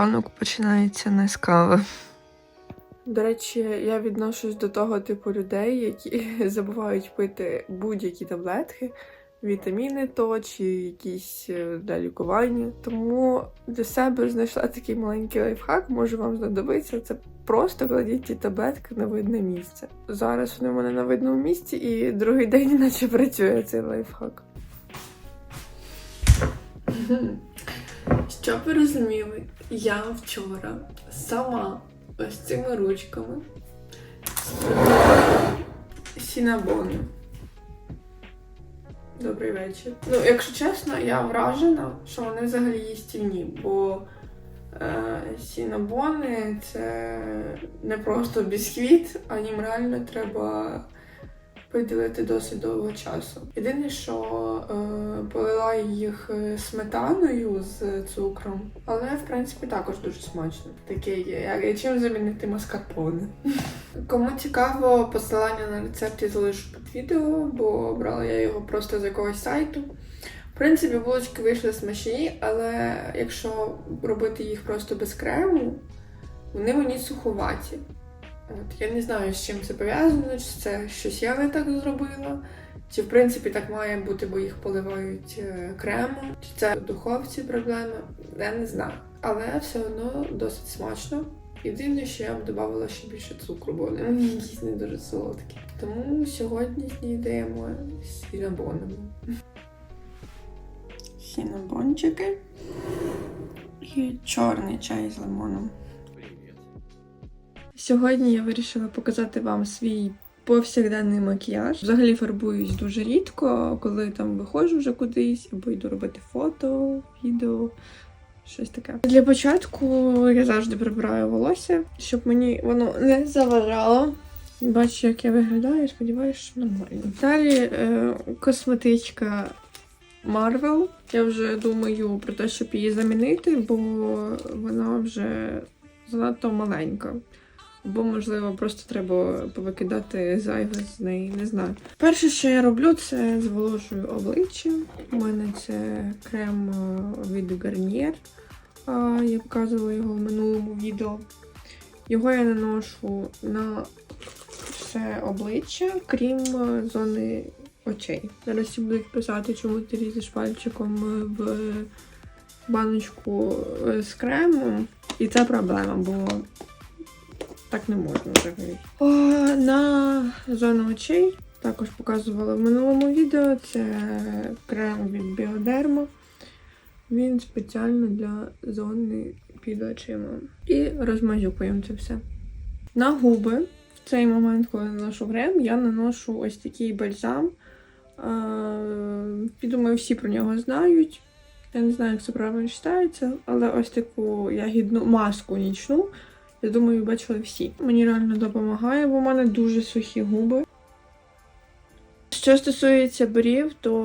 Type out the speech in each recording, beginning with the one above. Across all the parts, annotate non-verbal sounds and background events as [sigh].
ранок починається не з кави. До речі, я відношусь до того типу людей, які [laughs] забувають пити будь-які таблетки, вітаміни то чи якісь е, для лікування. Тому для себе знайшла такий маленький лайфхак, може вам знадобиться. Це просто кладіть ті таблетки на видне місце. Зараз вони в мене на видному місці, і другий день [laughs] наче працює цей лайфхак. [laughs] Щоб ви розуміли, я вчора сама ось цими ручками сінабони. Добрий вечір. Ну, якщо чесно, я вражена, що вони взагалі їстівні, бо е, сінабони це не просто бісквіт, а їм реально треба виділити досить довго часу. Єдине, що е, полила їх е, сметаною з цукром, але в принципі також дуже смачно. Таке є. Як чим замінити маскарпоне? [laughs] Кому цікаво, посилання на рецепт я залишу під відео, бо брала я його просто з якогось сайту. В принципі, булочки вийшли смачні, але якщо робити їх просто без крему, вони мені суховаті. От, я не знаю, з чим це пов'язано, чи це щось я не так зробила, чи в принципі так має бути, бо їх поливають е, кремом, чи це в духовці проблема, я не знаю. Але все одно досить смачно. Єдине, що я б додавала ще більше цукру, бо вони мені якісь дуже солодкі. Тому сьогодні снідаємо з сінабонами. Сінабончики і чорний чай з лимоном. Сьогодні я вирішила показати вам свій повсякденний макіяж. Взагалі фарбуюсь дуже рідко, коли там виходжу вже кудись, або йду робити фото, відео, щось таке. Для початку я завжди прибираю волосся, щоб мені воно не заважало. Бачу, як я виглядаю, сподіваюся, що нормально. Далі е, косметичка Marvel. Я вже думаю про те, щоб її замінити, бо вона вже занадто маленька. Або, можливо, просто треба повикидати зайве з неї, не знаю. Перше, що я роблю, це зволожую обличчя. У мене це крем е, від Garnier. Я показувала його в минулому відео. Його я наношу на все обличчя, крім е, зони очей. Зараз всі будуть писати, чому ти лізеш пальчиком е, в баночку е, з кремом. І це проблема, бо так не можна взагалі. О, на зону очей також показувала в минулому відео. Це крем від Біодерма. Він спеціально для зони під очима. І розмазюкуємо це все. На губи в цей момент, коли наношу крем, я наношу ось такий бальзам. Я думаю, всі про нього знають. Я не знаю, як це правильно читається, але ось таку ягідну маску нічну. Я думаю, бачили всі. Мені реально допомагає, бо в мене дуже сухі губи. Що стосується брів, то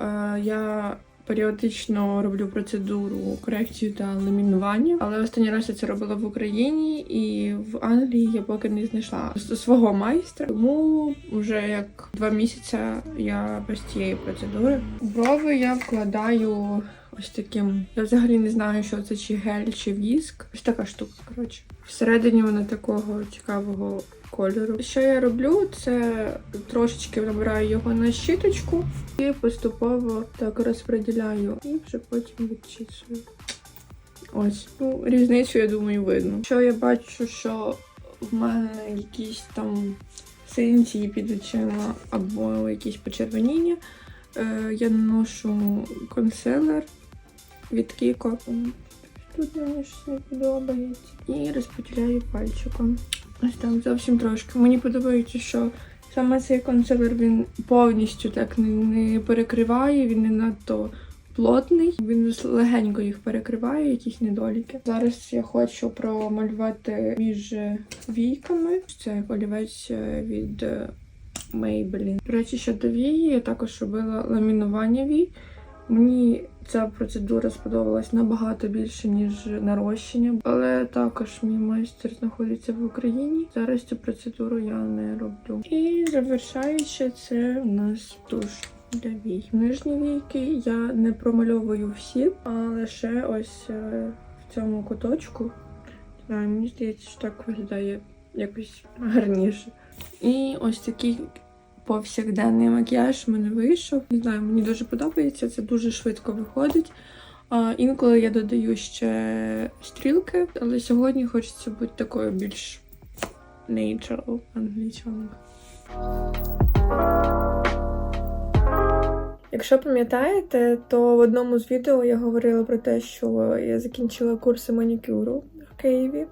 е, я періодично роблю процедуру корекцію та ламінування, але останній раз я це робила в Україні і в Англії я поки не знайшла свого майстра. Тому вже як два місяці я без цієї процедури. Брови я вкладаю ось таким. Я взагалі не знаю, що це чи гель, чи віск. Ось така штука, коротше. Всередині вона такого цікавого кольору. Що я роблю, це трошечки набираю його на щіточку і поступово так розподіляю. І вже потім відчісую. Ось, ну, різницю, я думаю, видно. Що я бачу, що в мене якісь там синці під очима або якісь почервоніння. Е, я наношу консилер від Kiko. Тут мені подобається. І розподіляю пальчиком. Ось там зовсім трошки. Мені подобається, що саме цей консилер він повністю так не, не перекриває, він не надто плотний. Він легенько їх перекриває, якісь недоліки. Зараз я хочу промалювати між війками. Це олівець е, від е, Maybelline. До речі, щодо вії, я також робила ламінування вій. Мені ця процедура сподобалась набагато більше, ніж нарощення, але також мій майстер знаходиться в Україні. Зараз цю процедуру я не роблю. І завершаючи, це у нас туш для вій. Нижні війки я не промальовую всі, а лише ось е, в цьому куточку. Мені здається, що так виглядає якось гарніше. І ось такий повсякденний макіяж в мене вийшов. Не знаю, мені дуже подобається, це дуже швидко виходить. А, інколи я додаю ще стрілки, але сьогодні хочеться бути такою більш natural англічаною. Якщо пам'ятаєте, то в одному з відео я говорила про те, що я закінчила курси манікюру в Києві.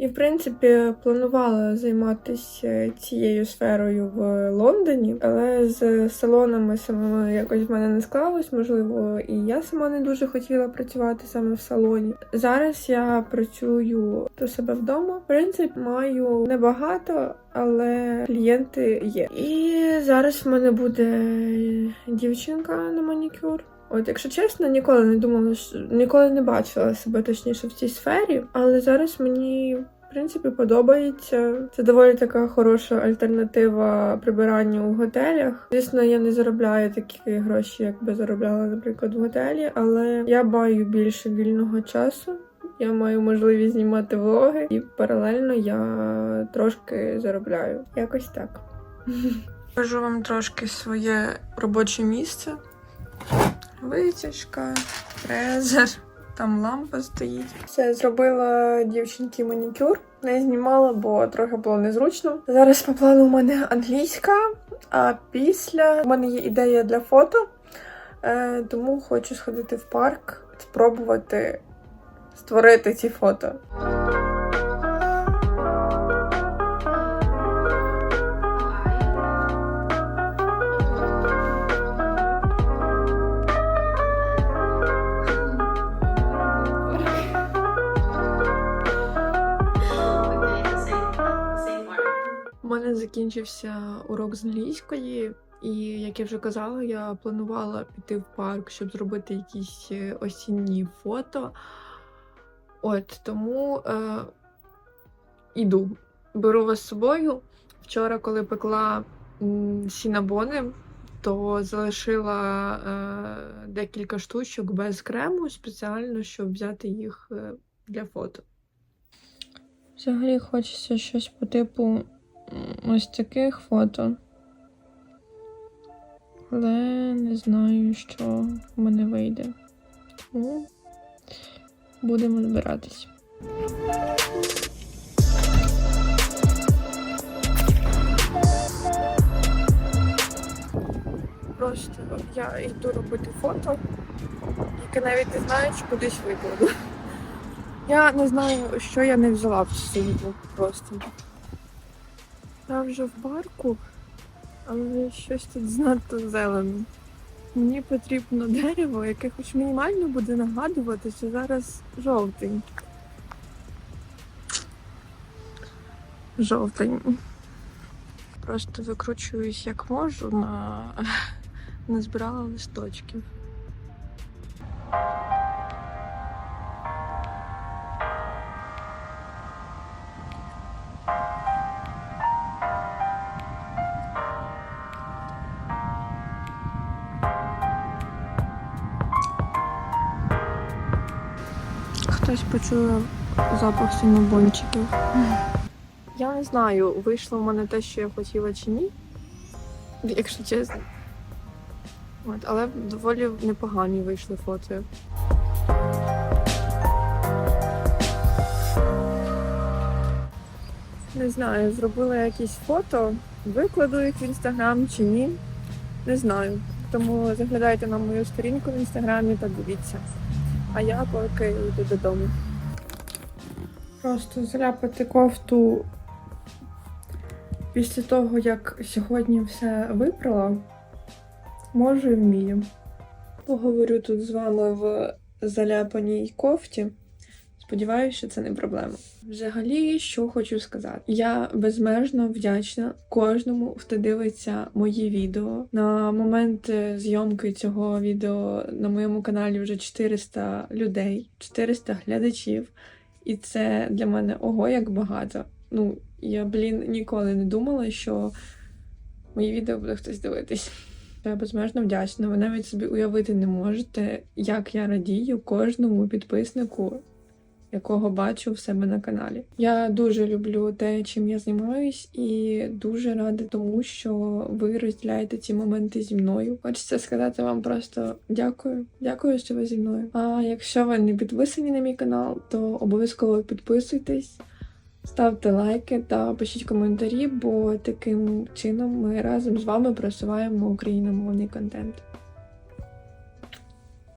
І, в принципі, планувала займатися цією сферою в Лондоні, але з салонами самими якось в мене не склалось. Можливо, і я сама не дуже хотіла працювати саме в салоні. Зараз я працюю до себе вдома. В принципі, маю небагато, але клієнти є. І зараз в мене буде дівчинка на манікюр. От, якщо чесно, ніколи не думала, що ніколи не бачила себе точніше в цій сфері, але зараз мені. В принципі, подобається. Це доволі така хороша альтернатива прибиранню у готелях. Звісно, я не заробляю такі гроші, як би заробляла, наприклад, в готелі, але я маю більше вільного часу. Я маю можливість знімати влоги, і паралельно я трошки заробляю. Якось так. Покажу вам трошки своє робоче місце. Витяжка, фрезер, там лампа стоїть. Все, зробила дівчинки манікюр. Не знімала, бо трохи було незручно. Зараз по плану у мене англійська, а після у мене є ідея для фото, е, тому хочу сходити в парк, спробувати створити ці фото. Закінчився урок з англійської, і як я вже казала, я планувала піти в парк, щоб зробити якісь е, осінні фото. От тому е, іду. Беру вас з собою. Вчора, коли пекла сінабони, то залишила е, декілька штучок без крему спеціально, щоб взяти їх е, для фото. Взагалі хочеться щось по типу ось таких фото. Але не знаю, що в мене вийде. Тому будемо збиратись. Просто я йду робити фото, яке навіть не знаю, чи кудись викладу. Я не знаю, що я не взяла в сумку просто. Я вже в парку, але щось тут занадто зелено. Мені потрібно дерево, яке хоч мінімально буде нагадувати, що зараз жовтень. Жовтень. Просто викручуюсь як можу, на... [laughs] назбирала листочків. Почує запах сінобончиків. Я не знаю, вийшло в мене те, що я хотіла чи ні, якщо чесно. От, але доволі непогані вийшли фото. Не знаю, зробила якісь фото, викладу їх в інстаграм чи ні. Не знаю. Тому заглядайте на мою сторінку в інстаграмі та дивіться. А я поки йду додому. Просто заляпати кофту після того, як сьогодні все випрала, можу і вмію. Поговорю тут з вами в заляпаній кофті. Сподіваюся, що це не проблема. Взагалі, що хочу сказати, я безмежно вдячна кожному, хто дивиться мої відео. На момент е, зйомки цього відео на моєму каналі вже 400 людей, 400 глядачів. І це для мене ого, як багато. Ну, я, блін, ніколи не думала, що мої відео буде хтось дивитись. Я безмежно вдячна. Ви навіть собі уявити не можете, як я радію кожному підписнику якого бачу в себе на каналі. Я дуже люблю те, чим я займаюсь, і дуже рада тому, що ви розділяєте ці моменти зі мною. Хочеться сказати вам просто дякую. Дякую, що ви зі мною. А якщо ви не підписані на мій канал, то обов'язково підписуйтесь. Ставте лайки та пишіть коментарі, бо таким чином ми разом з вами просуваємо україномовний контент.